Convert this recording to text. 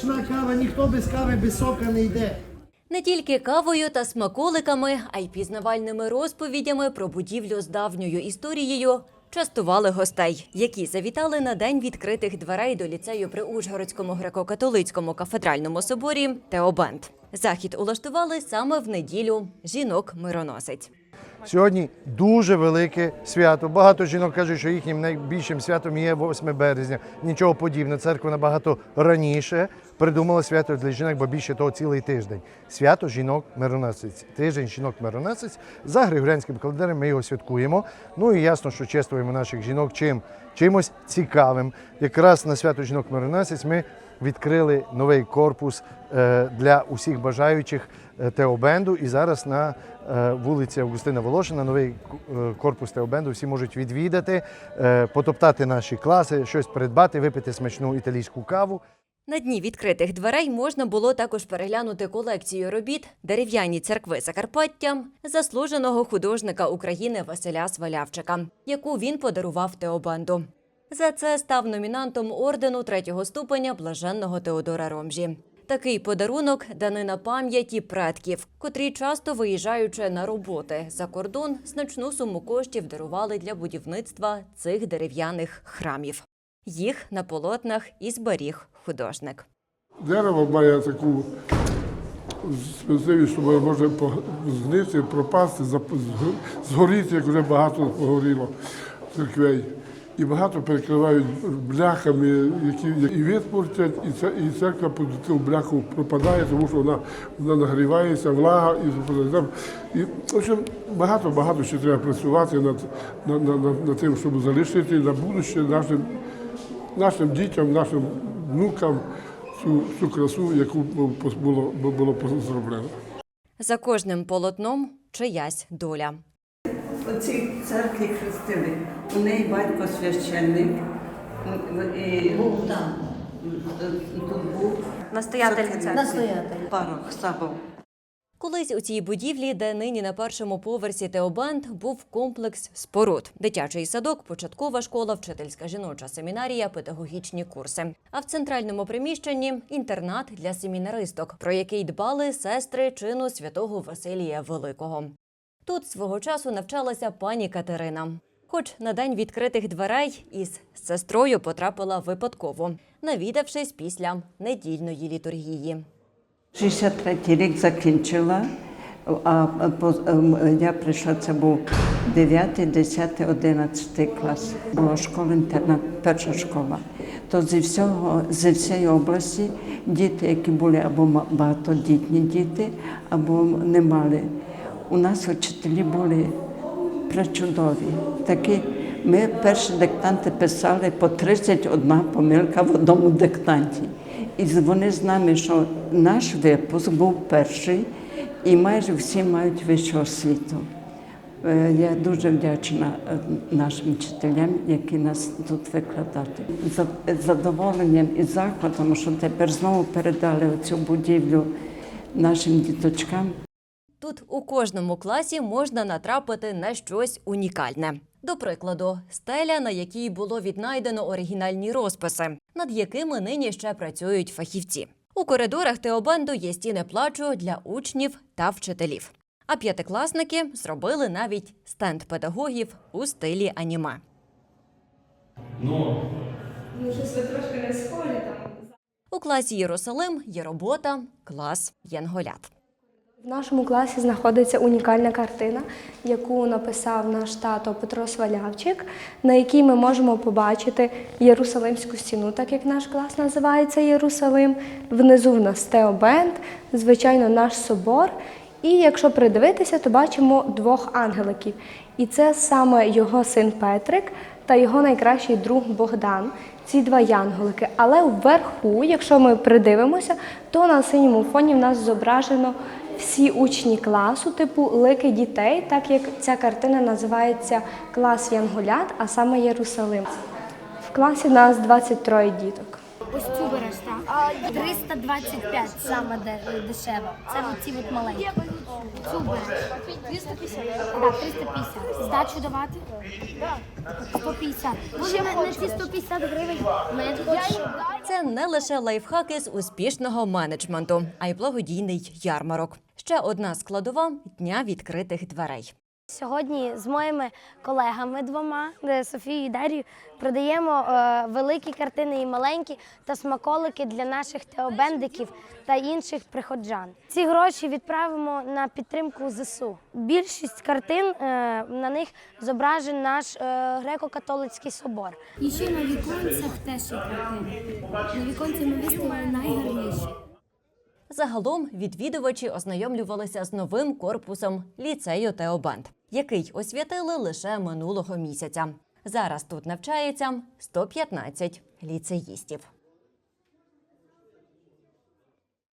смачна кава, ніхто без кави, без сока не йде. Не тільки кавою та смаколиками, а й пізнавальними розповідями про будівлю з давньою історією частували гостей, які завітали на день відкритих дверей до ліцею при Ужгородському греко-католицькому кафедральному соборі Теобенд. Захід улаштували саме в неділю жінок-мироносець. Сьогодні дуже велике свято. Багато жінок кажуть, що їхнім найбільшим святом є 8 березня. Нічого подібного. Церква набагато раніше придумала свято для жінок, бо більше того цілий тиждень. Свято жінок мироносець. Тиждень жінок мироносець. За григоріанським календарем ми його святкуємо. Ну і ясно, що чествуємо наших жінок чим чимось цікавим. Якраз на свято жінок мироносець ми відкрили новий корпус е, для усіх бажаючих е, Теобенду. І зараз на е, вулиці Августина Волошина новий корпус Теобенду всі можуть відвідати, потоптати наші класи, щось придбати, випити смачну італійську каву. На дні відкритих дверей можна було також переглянути колекцію робіт дерев'яні церкви Закарпаття заслуженого художника України Василя Свалявчика, яку він подарував Теобанду. За це став номінантом ордену третього ступеня блаженного Теодора Ромжі. Такий подарунок данина пам'яті предків, котрі часто виїжджаючи на роботи за кордон, значну суму коштів дарували для будівництва цих дерев'яних храмів. Їх на полотнах і зберіг художник. Дерево має таку специфість, що може знити, пропасти, згоріти, як вже багато погоріло церквей. І багато перекривають бляхами, які і відпортять, і, і церква під цю бляху пропадає, тому що вона, вона нагрівається, влага і. І, в общем, багато багато ще треба працювати над, над, над, над, тим, щоб залишити на будуще нашим нашим дітям, нашим внукам цю, цю красу, яку було, було зроблено. За кожним полотном чиясь доля. У цій церкві хрестили. У неї батько священник. І був там. Тут був Настоятель церкви. церкви. Парох Савов. Колись у цій будівлі, де нині на першому поверсі Теобанд, був комплекс споруд: дитячий садок, початкова школа, вчительська жіноча семінарія, педагогічні курси. А в центральному приміщенні інтернат для семінаристок, про який дбали сестри чину святого Василія Великого. Тут свого часу навчалася пані Катерина. Хоч на день відкритих дверей із сестрою потрапила випадково, навідавшись після недільної літургії. 63 рік закінчила, а ем, я прийшла, це був 9, 10, 11 клас. Була школа-інтернат, перша школа. То зі всього, зі всієї області діти, які були або багатодітні діти, або не мали. У нас вчителі були пречудові. Такі, ми перші диктанти писали по 31 помилка в одному диктанті. І вони з нами, що наш випуск був перший, і майже всі мають вищу освіту. Е, Я дуже вдячна е, нашим вчителям, які нас тут викладати. За- задоволенням і захватом, що тепер знову передали цю будівлю нашим діточкам. Тут у кожному класі можна натрапити на щось унікальне. До прикладу, стеля, на якій було віднайдено оригінальні розписи, над якими нині ще працюють фахівці. У коридорах Теобанду є стіни плачу для учнів та вчителів. А п'ятикласники зробили навіть стенд педагогів у стилі аніме. Ну, щось ви трошки не схожі там. У класі Єрусалим є робота клас Янголят. В нашому класі знаходиться унікальна картина, яку написав наш тато Петро Свалявчик, на якій ми можемо побачити Єрусалимську стіну, так як наш клас називається Єрусалим. Внизу в нас Теобенд, звичайно, наш собор. І якщо придивитися, то бачимо двох ангеликів. І це саме його син Петрик та його найкращий друг Богдан. Ці два янголики. Але вверху, якщо ми придивимося, то на синьому фоні в нас зображено всі учні класу, типу лики дітей, так як ця картина називається клас Янголят, а саме Єрусалим. В класі нас 23 діток. Ось цю береш, так? 325 саме дешево. Це оці от маленькі. Береш. 350? Так, 350. Здачу давати? Так. 150. Може, на, на ці 150 гривень мене хочеш? Це не лише лайфхаки з успішного менеджменту, а й благодійний ярмарок. Ще одна складова дня відкритих дверей. Сьогодні з моїми колегами двома, Софією і Дар'єю, продаємо е, великі картини і маленькі та смаколики для наших теобендиків та інших приходжан. Ці гроші відправимо на підтримку ЗСУ. Більшість картин е, на них зображений наш е, греко-католицький собор. І ще на віконцях теж є картини. На віконці ми виставили найгарніші. Загалом відвідувачі ознайомлювалися з новим корпусом ліцею Теобанд, який освятили лише минулого місяця. Зараз тут навчається 115 ліцеїстів.